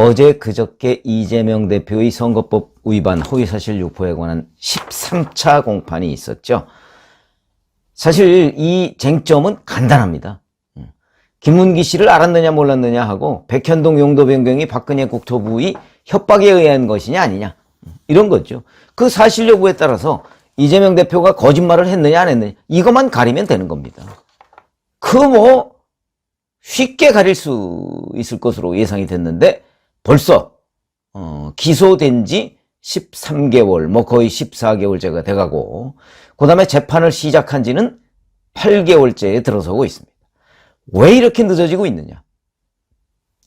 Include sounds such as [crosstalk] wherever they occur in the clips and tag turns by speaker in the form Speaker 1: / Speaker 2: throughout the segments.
Speaker 1: 어제 그저께 이재명 대표의 선거법 위반 허위사실 유포에 관한 13차 공판이 있었죠. 사실 이 쟁점은 간단합니다. 음. 김문기 씨를 알았느냐 몰랐느냐 하고 백현동 용도 변경이 박근혜 국토부의 협박에 의한 것이냐 아니냐 음, 이런 거죠. 그 사실 여부에 따라서 이재명 대표가 거짓말을 했느냐 안 했느냐 이것만 가리면 되는 겁니다. 그 뭐 쉽게 가릴 수 있을 것으로 예상이 됐는데 벌써 어, 기소된 지 13개월, 뭐 거의 14개월째가 돼가고 그 다음에 재판을 시작한 지는 8개월째에 들어서고 있습니다. 왜 이렇게 늦어지고 있느냐?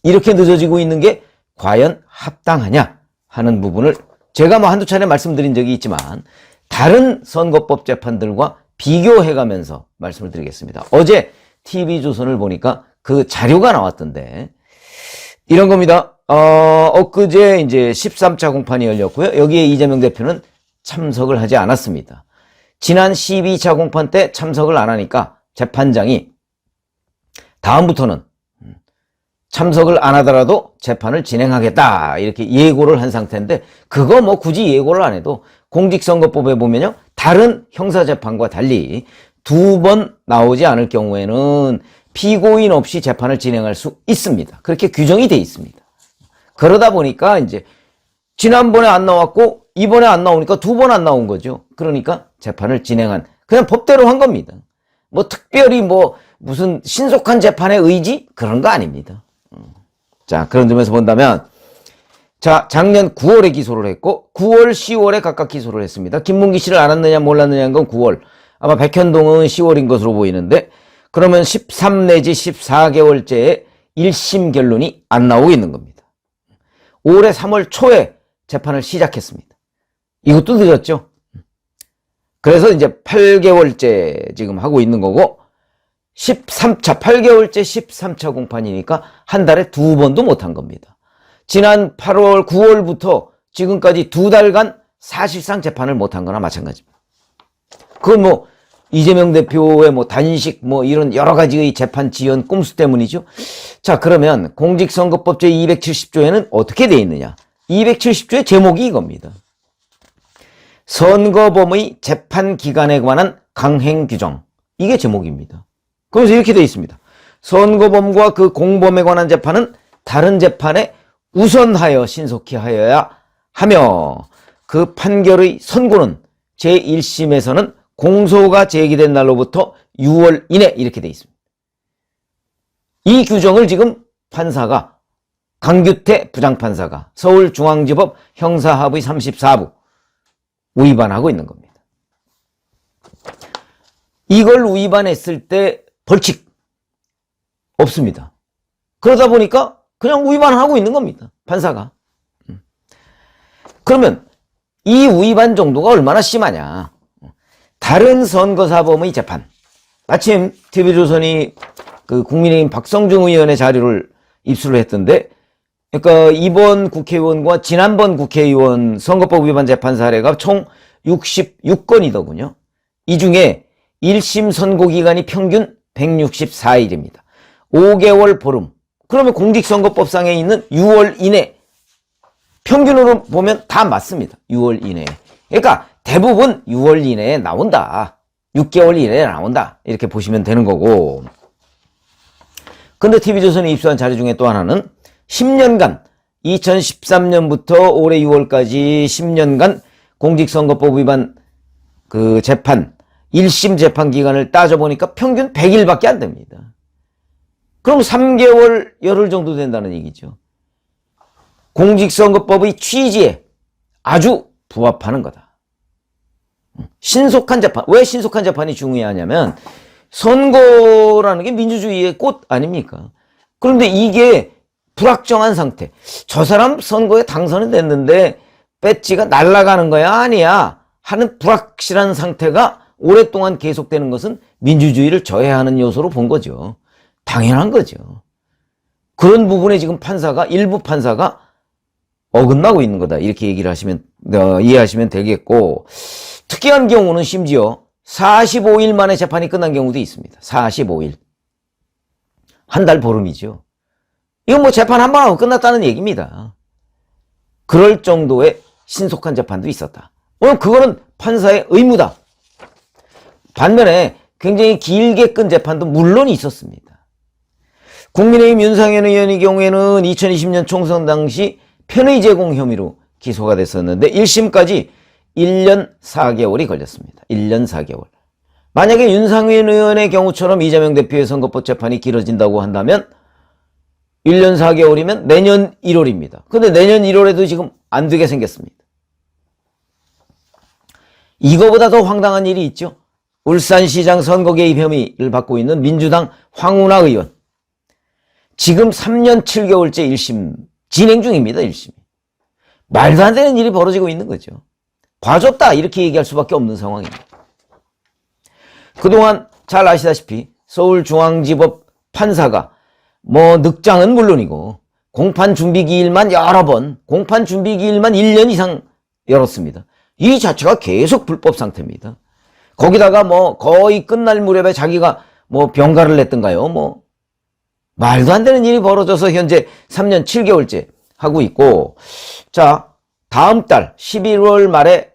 Speaker 1: 이렇게 늦어지고 있는 게 과연 합당하냐 하는 부분을 제가 뭐 한두 차례 말씀드린 적이 있지만 다른 선거법 재판들과 비교해가면서 말씀을 드리겠습니다. 어제 TV조선을 보니까 그 자료가 나왔던데 이런 겁니다. 어, 엊그제 이제 13차 공판이 열렸고요. 여기에 이재명 대표는 참석을 하지 않았습니다. 지난 12차 공판 때 참석을 안 하니까 재판장이 다음부터는 참석을 안 하더라도 재판을 진행하겠다 이렇게 예고를 한 상태인데 그거 뭐 굳이 예고를 안 해도 공직선거법에 보면요 다른 형사재판과 달리 두 번 나오지 않을 경우에는 피고인 없이 재판을 진행할 수 있습니다. 그렇게 규정이 돼 있습니다. 그러다 보니까 이제 지난번에 안 나왔고 이번에 안 나오니까 두 번 안 나온 거죠. 그러니까 재판을 진행한 그냥 법대로 한 겁니다. 뭐 특별히 뭐 무슨 신속한 재판의 의지 그런 거 아닙니다. 음. 자 그런 점에서 본다면 자 작년 9월에 기소를 했고 9월 10월에 각각 기소를 했습니다. 김문기 씨를 알았느냐 몰랐느냐는 건 9월 아마 백현동은 10월인 것으로 보이는데 그러면 13 내지 14개월째의 1심 결론이 안 나오고 있는 겁니다. 올해 3월 초에 재판을 시작했습니다. 이것도 늦었죠. 그래서 이제 8개월째 지금 하고 있는 거고 13차, 8개월째 13차 공판이니까 한 달에 두 번도 못 한 겁니다. 지난 8월, 9월부터 지금까지 두 달간 사실상 재판을 못 한 거나 마찬가지입니다. 그건 뭐 이재명 대표의 뭐 단식 뭐 이런 여러 가지의 재판 지연 꼼수 때문이죠. 자, 그러면 공직선거법 제270조에는 어떻게 돼 있느냐? 270조의 제목이 이겁니다. 선거범의 재판 기간에 관한 강행 규정. 이게 제목입니다. 그래서 이렇게 돼 있습니다. 선거범과 그 공범에 관한 재판은 다른 재판에 우선하여 신속히 하여야 하며 그 판결의 선고는 제1심에서는 공소가 제기된 날로부터 6월 이내 이렇게 돼 있습니다. 이 규정을 지금 판사가 강규태 부장판사가 서울중앙지법 형사합의 34부 위반하고 있는 겁니다. 이걸 위반했을 때 벌칙 없습니다. 그러다 보니까 그냥 위반하고 있는 겁니다. 판사가. 음. 그러면 이 위반 정도가 얼마나 심하냐. 다른 선거사범의 재판. 마침 TV조선이 그 국민의힘 박성중 의원의 자료를 입수를 했던데, 그러니까 이번 국회의원과 지난번 국회의원 선거법 위반 재판 사례가 총 66건이더군요. 이 중에 1심 선고 기간이 평균 164일입니다. 5개월 보름. 그러면 공직선거법상에 있는 6월 이내 평균으로 보면 다 맞습니다. 6월 이내에. 그러니까 대부분 6월 이내에 나온다. 6개월 이내에 나온다. 이렇게 보시면 되는 거고. 근데 TV조선이 입수한 자료 중에 또 하나는 10년간 2013년부터 올해 6월까지 10년간 공직선거법 위반 그 재판 1심 재판 기간을 따져보니까 평균 100일밖에 안 됩니다. 그럼 3개월 열흘 정도 된다는 얘기죠. 공직선거법의 취지에 아주 부합하는 거다. 신속한 재판. 왜 신속한 재판이 중요하냐면 선거라는 게 민주주의의 꽃 아닙니까? 그런데 이게 불확정한 상태. 저 사람 선거에 당선이 됐는데 배지가 날아가는 거야? 아니야? 하는 불확실한 상태가 오랫동안 계속되는 것은 민주주의를 저해하는 요소로 본 거죠. 당연한 거죠. 그런 부분에 지금 판사가, 일부 판사가 어긋나고 있는 거다. 이렇게 얘기를 하시면, 어, 이해하시면 되겠고, 특이한 경우는 심지어 45일 만에 재판이 끝난 경우도 있습니다. 45일. 한 달 보름이죠. 이건 뭐 재판 한 번 하고 끝났다는 얘기입니다. 그럴 정도의 신속한 재판도 있었다. 오늘 그거는 판사의 의무다. 반면에 굉장히 길게 끈 재판도 물론 있었습니다. 국민의힘 윤상현 의원의 경우에는 2020년 총선 당시 편의 제공 혐의로 기소가 됐었는데 1심까지 1년 4개월이 걸렸습니다. 1년 4개월. 만약에 윤상현 의원의 경우처럼 이재명 대표의 선거법 재판이 길어진다고 한다면 1년 4개월이면 내년 1월입니다. 근데 내년 1월에도 지금 안 되게 생겼습니다. 이거보다 더 황당한 일이 있죠. 울산시장 선거 개입 혐의를 받고 있는 민주당 황운하 의원. 지금 3년 7개월째 1심 진행 중입니다. 1심이. 말도 안 되는 일이 벌어지고 있는 거죠. 봐줬다 이렇게 얘기할 수밖에 없는 상황입니다. 그동안 잘 아시다시피 서울중앙지법 판사가 뭐 늑장은 물론이고 공판 준비 기일만 여러 번 공판 준비 기일만 1년 이상 열었습니다. 이 자체가 계속 불법 상태입니다. 거기다가 뭐 거의 끝날 무렵에 자기가 뭐 병가를 냈던가요? 뭐 말도 안 되는 일이 벌어져서 현재 3년 7개월째 하고 있고 자 다음 달 11월 말에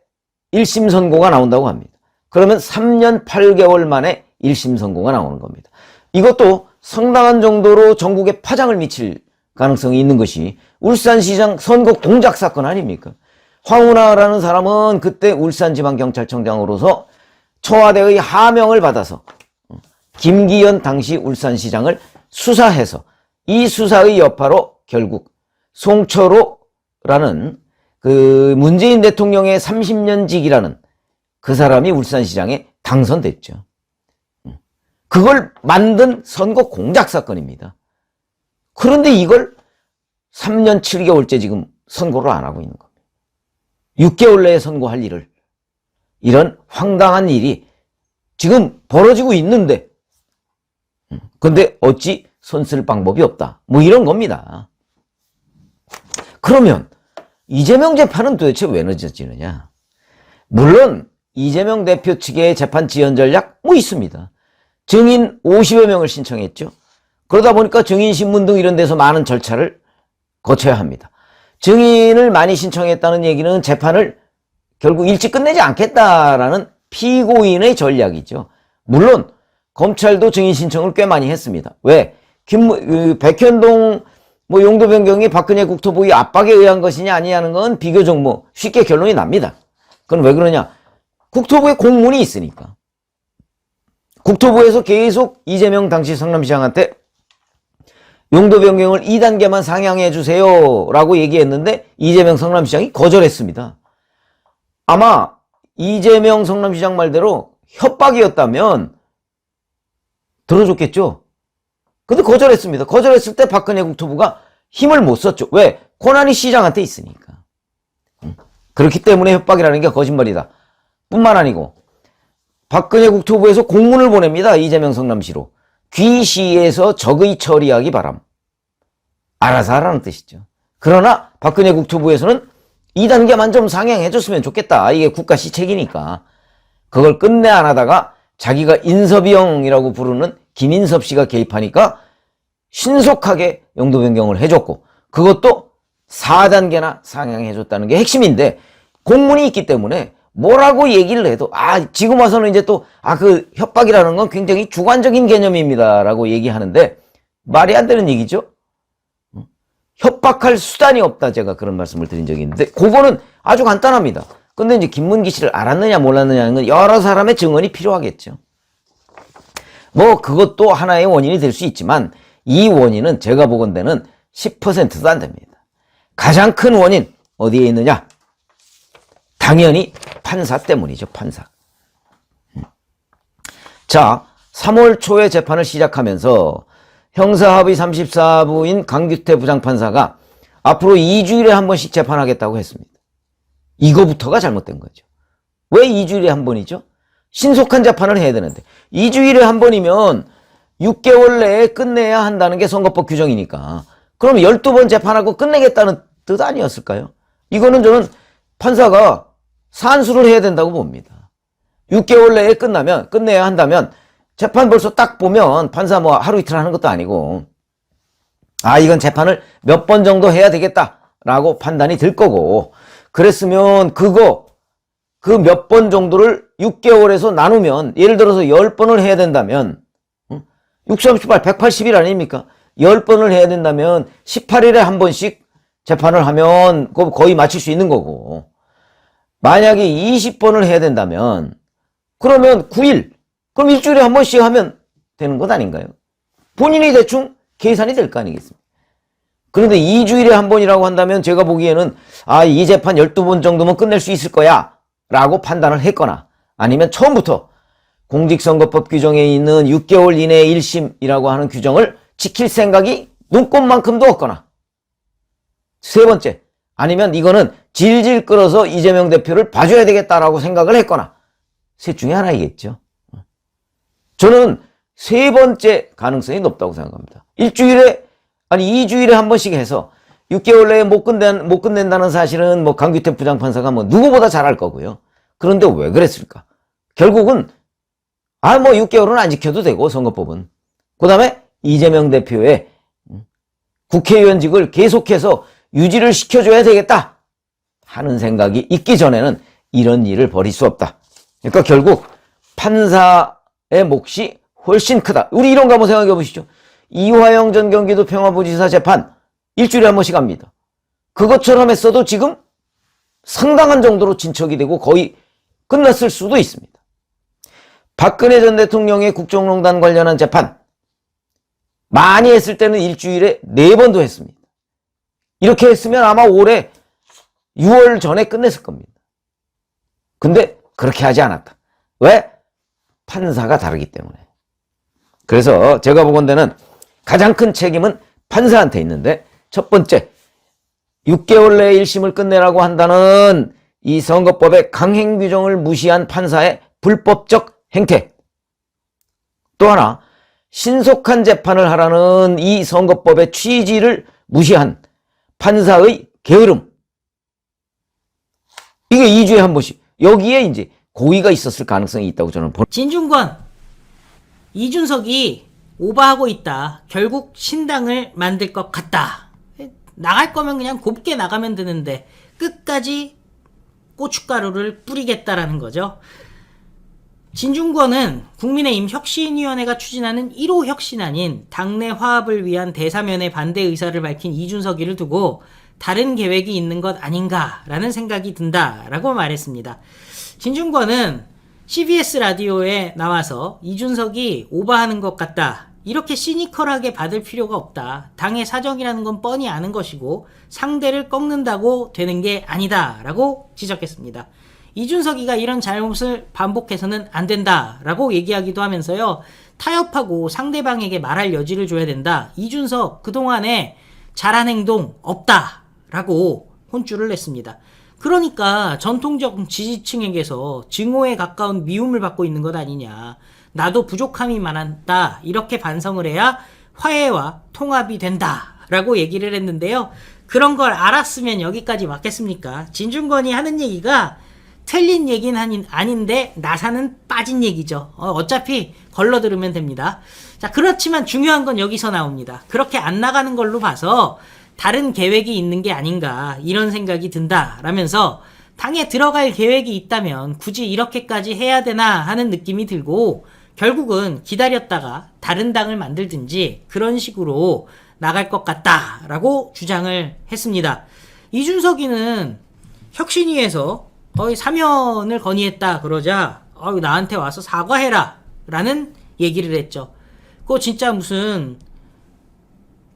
Speaker 1: 1심 선고가 나온다고 합니다. 그러면 3년 8개월 만에 1심 선고가 나오는 겁니다. 이것도 상당한 정도로 전국에 파장을 미칠 가능성이 있는 것이 울산시장 선거 공작 사건 아닙니까? 황운하라는 사람은 그때 울산지방경찰청장으로서 청와대의 하명을 받아서 김기현 당시 울산시장을 수사해서 이 수사의 여파로 결국 송철호라는 그 문재인 대통령의 30년 직이라는 그 사람이 울산시장에 당선됐죠. 그걸 만든 선거 공작 사건입니다. 그런데 이걸 3년 7개월째 지금 선고를 안 하고 있는 겁니다. 6개월 내에 선고할 일을 이런 황당한 일이 지금 벌어지고 있는데 근데 어찌 손쓸 방법이 없다. 뭐 이런 겁니다. 그러면 이재명 재판은 도대체 왜 늦어지느냐? 물론 이재명 대표 측의 재판 지연 전략 뭐 있습니다. 증인 50여 명을 신청했죠. 그러다 보니까 증인 신문 등 이런 데서 많은 절차를 거쳐야 합니다. 증인을 많이 신청했다는 얘기는 재판을 결국 일찍 끝내지 않겠다라는 피고인의 전략이죠. 물론 검찰도 증인 신청을 꽤 많이 했습니다. 왜? 김, 그 백현동 뭐 용도 변경이 박근혜 국토부의 압박에 의한 것이냐 아니냐는 건 비교적 뭐 쉽게 결론이 납니다. 그건 왜 그러냐? 국토부에 공문이 있으니까. 국토부에서 계속 이재명 당시 성남시장한테 용도 변경을 2단계만 상향해 주세요 라고 얘기했는데 이재명 성남시장이 거절했습니다. 아마 이재명 성남시장 말대로 협박이었다면 들어줬겠죠. 근데 거절했습니다. 거절했을 때 박근혜 국토부가 힘을 못 썼죠. 왜? 권한이 시장한테 있으니까. 음. 그렇기 때문에 협박이라는 게 거짓말이다. 뿐만 아니고 박근혜 국토부에서 공문을 보냅니다. 이재명 성남시로. 귀시에서 적의 처리하기 바람. 알아서 하라는 뜻이죠. 그러나 박근혜 국토부에서는 2단계만 좀 상향해줬으면 좋겠다. 이게 국가 시책이니까. 그걸 끝내 안 하다가 자기가 인섭이형이라고 부르는 김인섭 씨가 개입하니까 신속하게 용도 변경을 해줬고 그것도 4단계나 상향해줬다는 게 핵심인데 공문이 있기 때문에 뭐라고 얘기를 해도 아 지금 와서는 이제 또 아 그 협박이라는 건 굉장히 주관적인 개념입니다 라고 얘기하는데 말이 안 되는 얘기죠. 협박할 수단이 없다 제가 그런 말씀을 드린 적이 있는데 그거는 아주 간단합니다. 근데 이제 김문기 씨를 알았느냐 몰랐느냐는 건 여러 사람의 증언이 필요하겠죠. 뭐 그것도 하나의 원인이 될 수 있지만 이 원인은 제가 보건대는 10%도 안 됩니다. 가장 큰 원인 어디에 있느냐? 당연히 판사 때문이죠. 판사. 음. 자, 3월 초에 재판을 시작하면서 형사합의 34부인 강규태 부장판사가 앞으로 2주일에 한 번씩 재판하겠다고 했습니다. 이거부터가 잘못된 거죠. 왜 2주일에 한 번이죠? 신속한 재판을 해야 되는데 2주일에 한 번이면 6개월 내에 끝내야 한다는 게 선거법 규정이니까 그럼 12번 재판하고 끝내겠다는 뜻 아니었을까요? 이거는 저는 판사가 산수를 해야 된다고 봅니다. 6개월 내에 끝나면 끝내야 한다면 재판 벌써 딱 보면 판사 뭐 하루 이틀 하는 것도 아니고 아 이건 재판을 몇 번 정도 해야 되겠다 라고 판단이 들 거고, 그랬으면 그거, 그 몇 번 정도를 6개월에서 나누면, 예를 들어서 10번을 해야 된다면, 6, 38, 180일 아닙니까? 10번을 해야 된다면 18일에 한 번씩 재판을 하면 그거 거의 맞출 수 있는 거고 만약에 20번을 해야 된다면 그러면 9일 그럼 일주일에 한 번씩 하면 되는 것 아닌가요? 본인이 대충 계산이 될 거 아니겠습니까? 그런데 2주일에 한 번이라고 한다면 제가 보기에는 아, 이 재판 12번 정도면 끝낼 수 있을 거야 라고 판단을 했거나 아니면 처음부터 공직선거법 규정에 있는 6개월 이내 1심이라고 하는 규정을 지킬 생각이 눈꼽만큼도 없거나 세 번째 아니면 이거는 질질 끌어서 이재명 대표를 봐줘야 되겠다라고 생각을 했거나 셋 중에 하나이겠죠. 저는 세 번째 가능성이 높다고 생각합니다. 일주일에 아니 이주일에 한 번씩 해서 6개월 내에 못 끝낸 못 끝낸다는 사실은 뭐 강규태 부장판사가 뭐 누구보다 잘할 거고요. 그런데 왜 그랬을까? 결국은 아, 뭐 6개월은 안 지켜도 되고, 선거법은. 그 다음에 이재명 대표의 국회의원직을 계속해서 유지를 시켜줘야 되겠다 하는 생각이 있기 전에는 이런 일을 벌일 수 없다. 그러니까 결국 판사의 몫이 훨씬 크다. 우리 이런 거 한번 생각해 보시죠. 이화영 전 경기도 평화부지사 재판 일주일에 한 번씩 합니다. 그것처럼 했어도 지금 상당한 정도로 진척이 되고 거의 끝났을 수도 있습니다. 박근혜 전 대통령의 국정농단 관련한 재판 많이 했을 때는 일주일에 네 번도 했습니다. 이렇게 했으면 아마 올해 6월 전에 끝냈을 겁니다. 근데 그렇게 하지 않았다. 왜? 판사가 다르기 때문에. 그래서 제가 보건대는 가장 큰 책임은 판사한테 있는데 첫 번째 6개월 내에 1심을 끝내라고 한다는 이 선거법의 강행 규정을 무시한 판사의 불법적 행태. 또 하나, 신속한 재판을 하라는 이 선거법의 취지를 무시한 판사의 게으름. 이게 2주에 한 번씩. 여기에 이제 고의가 있었을 가능성이 있다고 저는 보
Speaker 2: 진중권 이준석이 오버하고 있다. 결국 신당을 만들 것 같다. 나갈 거면 그냥 곱게 나가면 되는데 끝까지 고춧가루를 뿌리겠다라는 거죠. 진중권은 국민의힘 혁신위원회가 추진하는 1호 혁신안인 당내 화합을 위한 대사면의 반대 의사를 밝힌 이준석이를 두고 다른 계획이 있는 것 아닌가라는 생각이 든다라고 말했습니다. 진중권은 CBS 라디오에 나와서 이준석이 오버하는 것 같다. 이렇게 시니컬하게 받을 필요가 없다. 당의 사정이라는 건 뻔히 아는 것이고 상대를 꺾는다고 되는 게 아니다. 라고 지적했습니다. 이준석이가 이런 잘못을 반복해서는 안 된다 라고 얘기하기도 하면서요. 타협하고 상대방에게 말할 여지를 줘야 된다. 이준석 그동안에 잘한 행동 없다 라고 혼쭐을 냈습니다. 그러니까 전통적 지지층에게서 증오에 가까운 미움을 받고 있는 것 아니냐. 나도 부족함이 많았다. 이렇게 반성을 해야 화해와 통합이 된다 라고 얘기를 했는데요. 그런 걸 알았으면 여기까지 왔겠습니까? 진중권이 하는 얘기가 틀린 얘기는 아닌, 아닌데 나사는 빠진 얘기죠. 어, 차피 걸러 들으면 됩니다. 자, 그렇지만 중요한 건 여기서 나옵니다. 그렇게 안 나가는 걸로 봐서 다른 계획이 있는 게 아닌가 이런 생각이 든다 라면서 당에 들어갈 계획이 있다면 굳이 이렇게까지 해야 되나 하는 느낌이 들고 결국은 기다렸다가 다른 당을 만들든지 그런 식으로 나갈 것 같다라고 주장을 했습니다. 이준석이는 혁신위에서 거의 사면을 건의했다 그러자 어, 나한테 와서 사과해라 라는 얘기를 했죠. 그거 진짜 무슨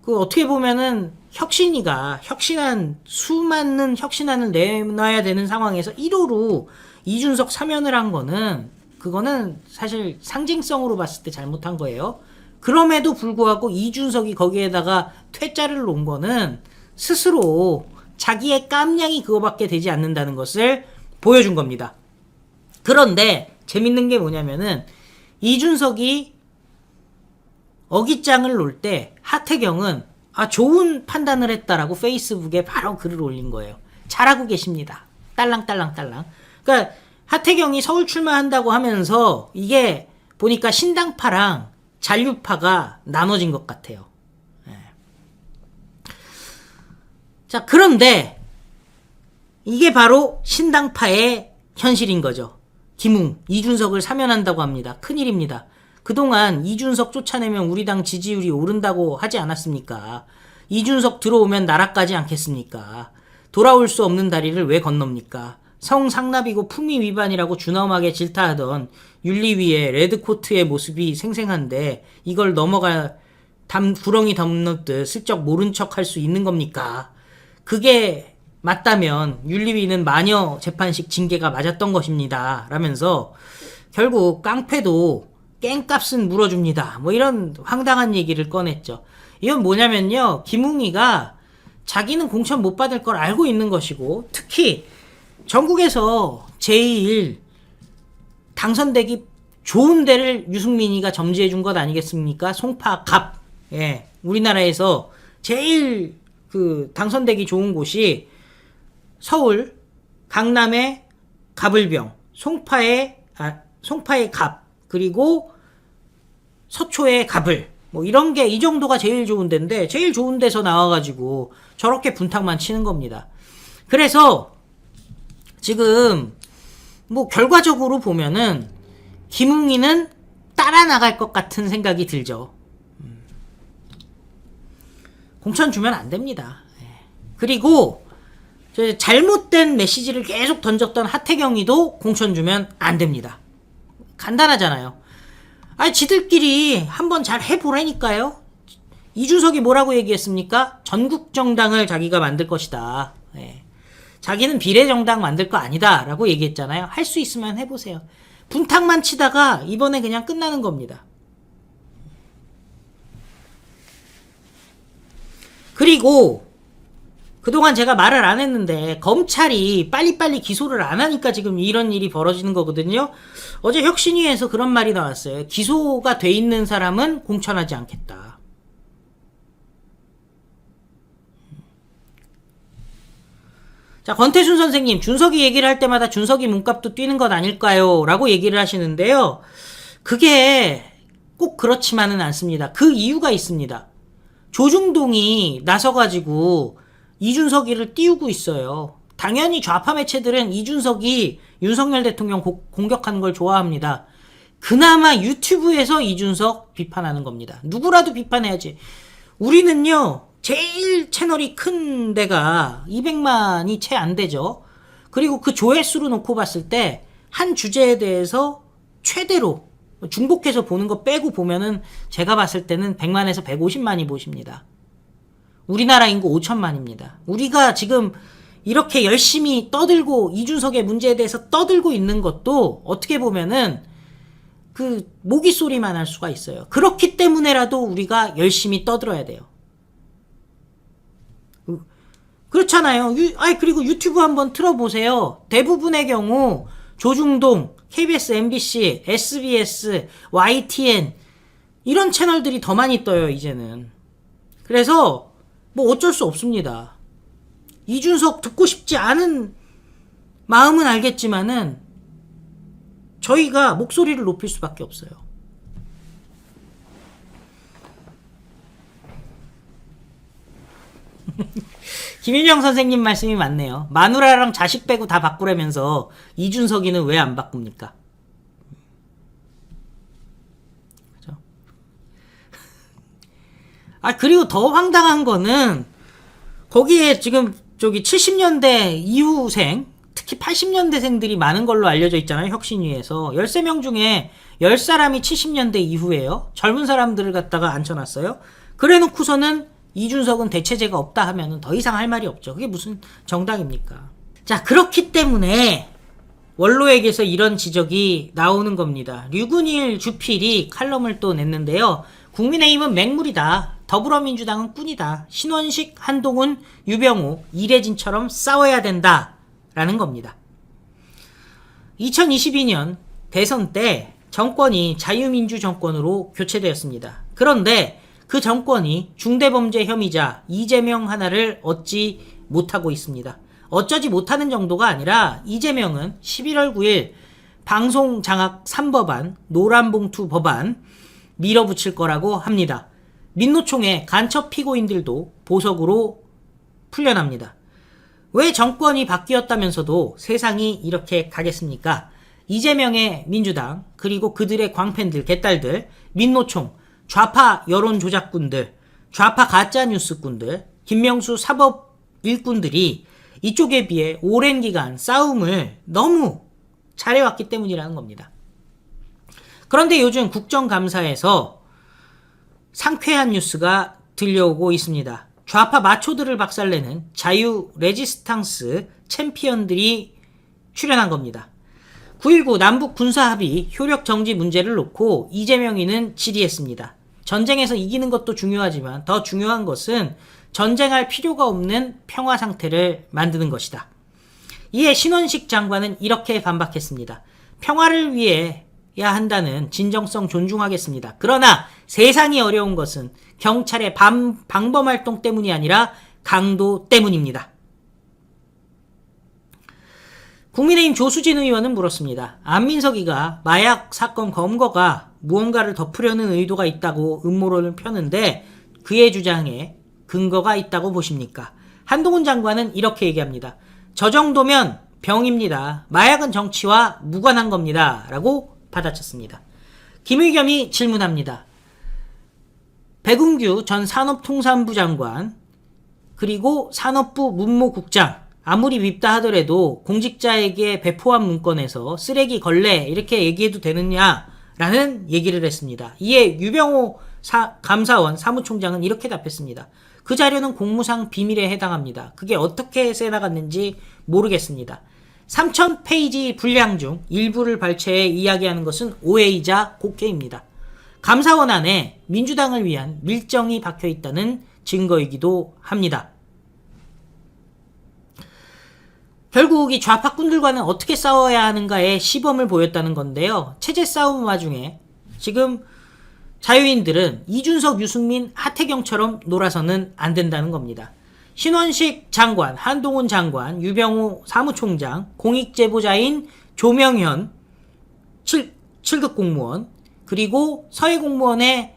Speaker 2: 그 어떻게 보면은 혁신이가 혁신한 수많은 혁신안을 내놔야 되는 상황에서 1호로 이준석 사면을 한 거는 그거는 사실 상징성으로 봤을 때 잘못한 거예요. 그럼에도 불구하고 이준석이 거기에다가 퇴짜를 놓은 거는 스스로 자기의 깜냥이 그거밖에 되지 않는다는 것을 보여준 겁니다. 그런데 재밌는 게 뭐냐면은 이준석이 어깃장을 놓을 때 하태경은 아 좋은 판단을 했다라고 페이스북에 바로 글을 올린 거예요. 잘하고 계십니다. 딸랑딸랑딸랑. 그러니까 하태경이 서울 출마한다고 하면서 이게 보니까 신당파랑 잔류파가 나눠진 것 같아요. 예. 자, 그런데 이게 바로 신당파의 현실인 거죠. 김웅, 이준석을 사면한다고 합니다. 큰일입니다. 그동안 이준석 쫓아내면 우리 당 지지율이 오른다고 하지 않았습니까? 이준석 들어오면 나락가지 않겠습니까? 돌아올 수 없는 다리를 왜 건넙니까? 성상납이고 품위 위반이라고 준엄하게 질타하던 윤리위의 레드코트의 모습이 생생한데 이걸 넘어가 담 구렁이 덮는 슬쩍 모른 척 할 수 있는 겁니까? 그게 맞다면 윤리위는 마녀 재판식 징계가 맞았던 것입니다. 라면서 결국 깡패도 깽값은 물어줍니다. 뭐 이런 황당한 얘기를 꺼냈죠. 이건 뭐냐면요. 김웅이가 자기는 공천 못 받을 걸 알고 있는 것이고 특히 전국에서 제일 당선되기 좋은 데를 유승민이가 점지해 준 것 아니겠습니까? 송파 갑. 예. 우리나라에서 제일 그 당선되기 좋은 곳이 서울, 강남의 갑을병, 송파의 아, 송파의 갑, 그리고 서초의 갑을 뭐 이런 게 이 정도가 제일 좋은 데인데 제일 좋은 데서 나와 가지고 저렇게 분탕만 치는 겁니다. 그래서 지금 뭐 결과적으로 보면은 김웅이는 따라 나갈 것 같은 생각이 들죠. 음. 공천 주면 안 됩니다. 예. 그리고 저 잘못된 메시지를 계속 던졌던 하태경이도 공천 주면 안 됩니다. 간단하잖아요. 아니 지들끼리 한번 잘 해보라니까요. 이준석이 뭐라고 얘기했습니까? 전국 정당을 자기가 만들 것이다. 예. 자기는 비례정당 만들 거 아니다라고 얘기했잖아요. 할 수 있으면 해보세요. 분탕만 치다가 이번에 그냥 끝나는 겁니다. 그리고 그동안 제가 말을 안 했는데 검찰이 빨리빨리 기소를 안 하니까 지금 이런 일이 벌어지는 거거든요. 어제 혁신위에서 그런 말이 나왔어요. 기소가 돼 있는 사람은 공천하지 않겠다. 자, 권태순 선생님, 준석이 얘기를 할 때마다 준석이 몸값도 뛰는 것 아닐까요? 라고 얘기를 하시는데요. 그게 꼭 그렇지만은 않습니다. 그 이유가 있습니다. 조중동이 나서가지고 이준석이를 띄우고 있어요. 당연히 좌파 매체들은 이준석이 윤석열 대통령 고- 공격하는 걸 좋아합니다. 그나마 유튜브에서 이준석 비판하는 겁니다. 누구라도 비판해야지. 우리는요, 제일 채널이 큰 데가 200만이 채 안 되죠. 그리고 그 조회수로 놓고 봤을 때 한 주제에 대해서 최대로 중복해서 보는 거 빼고 보면은 제가 봤을 때는 100만에서 150만이 보십니다. 우리나라 인구 5천만입니다. 우리가 지금 이렇게 열심히 떠들고 이준석의 문제에 대해서 떠들고 있는 것도 어떻게 보면은 그 모기 소리만 할 수가 있어요. 그렇기 때문에라도 우리가 열심히 떠들어야 돼요. 그- 그렇잖아요. 유, 아이 그리고 유튜브 한번 틀어보세요. 대부분의 경우 조중동, KBS, MBC, SBS, YTN 이런 채널들이 더 많이 떠요 이제는. 그래서 뭐 어쩔 수 없습니다. 이준석 듣고 싶지 않은 마음은 알겠지만은 저희가 목소리를 높일 수밖에 없어요. [laughs] 김윤영 선생님 말씀이 맞네요. 마누라랑 자식 빼고 다 바꾸라면서 이준석이는 왜 안 바꿉니까? 그죠? [laughs] 아 그리고 더 황당한 거는 거기에 지금 저기 70년대 이후생 특히 80년대생들이 많은 걸로 알려져 있잖아요. 혁신위에서 13명 중에 10사람이 70년대 이후에요. 젊은 사람들을 갖다가 앉혀놨어요. 그래 놓고서는 이준석은 대체제가 없다 하면은 더 이상 할 말이 없죠. 그게 무슨 정당입니까? 자, 그렇기 때문에 원로에게서 이런 지적이 나오는 겁니다. 류근일 주필이 칼럼을 또 냈는데요. 국민의힘은 맹물이다. 더불어민주당은 꾼이다. 신원식, 한동훈, 유병우, 이래진처럼 싸워야 된다. 라는 겁니다. 2022년 대선 때 정권이 자유민주 정권으로 교체되었습니다. 그런데 그 정권이 중대범죄 혐의자 이재명 하나를 얻지 못하고 있습니다. 어쩌지 못하는 정도가 아니라 이재명은 11월 9일 방송 장악 3법안, 노란봉투 법안 밀어붙일 거라고 합니다. 민노총의 간첩 피고인들도 보석으로 풀려납니다. 왜 정권이 바뀌었다면서도 세상이 이렇게 가겠습니까? 이재명의 민주당, 그리고 그들의 광팬들, 개딸들, 민노총, 좌파 여론 조작꾼들, 좌파 가짜 뉴스꾼들, 김명수 사법 일꾼들이 이쪽에 비해 오랜 기간 싸움을 너무 잘해왔기 때문이라는 겁니다. 그런데 요즘 국정감사에서 상쾌한 뉴스가 들려오고 있습니다. 좌파 마초들을 박살내는 자유 레지스탕스 챔피언들이 출연한 겁니다. 9.19 남북 군사합의 효력 정지 문제를 놓고 이재명이는 질의했습니다. 전쟁에서 이기는 것도 중요하지만 더 중요한 것은 전쟁할 필요가 없는 평화 상태를 만드는 것이다. 이에 신원식 장관은 이렇게 반박했습니다. 평화를 위해 야 한다는 진정성 존중하겠습니다. 그러나 세상이 어려운 것은 경찰의 밤, 방범 활동 때문이 아니라 강도 때문입니다. 국민의힘 조수진 의원은 물었습니다. 안민석이가 마약 사건 검거가 무언가를 덮으려는 의도가 있다고 음모론을 펴는데 그의 주장에 근거가 있다고 보십니까? 한동훈 장관은 이렇게 얘기합니다. 저 정도면 병입니다. 마약은 정치와 무관한 겁니다. 라고 받아쳤습니다. 김의겸이 질문합니다. 백운규 전 산업통상부 장관 그리고 산업부 문무국장 아무리 밉다 하더라도 공직자에게 배포한 문건에서 쓰레기 걸레 이렇게 얘기해도 되느냐라는 얘기를 했습니다. 이에 유병호 사- 감사원 사무총장은 이렇게 답했습니다. 그 자료는 공무상 비밀에 해당합니다. 그게 어떻게 새나갔는지 모르겠습니다. 3,000페이지 분량 중 일부를 발췌해 이야기하는 것은 오해이자 곡해입니다. 감사원 안에 민주당을 위한 밀정이 박혀 있다는 증거이기도 합니다. 결국 이 좌파꾼들과는 어떻게 싸워야 하는가의 시범을 보였다는 건데요. 체제 싸움 와중에 지금 자유인들은 이준석, 유승민, 하태경처럼 놀아서는 안 된다는 겁니다. 신원식 장관, 한동훈 장관, 유병호 사무총장, 공익제보자인 조명현 7, 7급 공무원, 그리고 서해 공무원의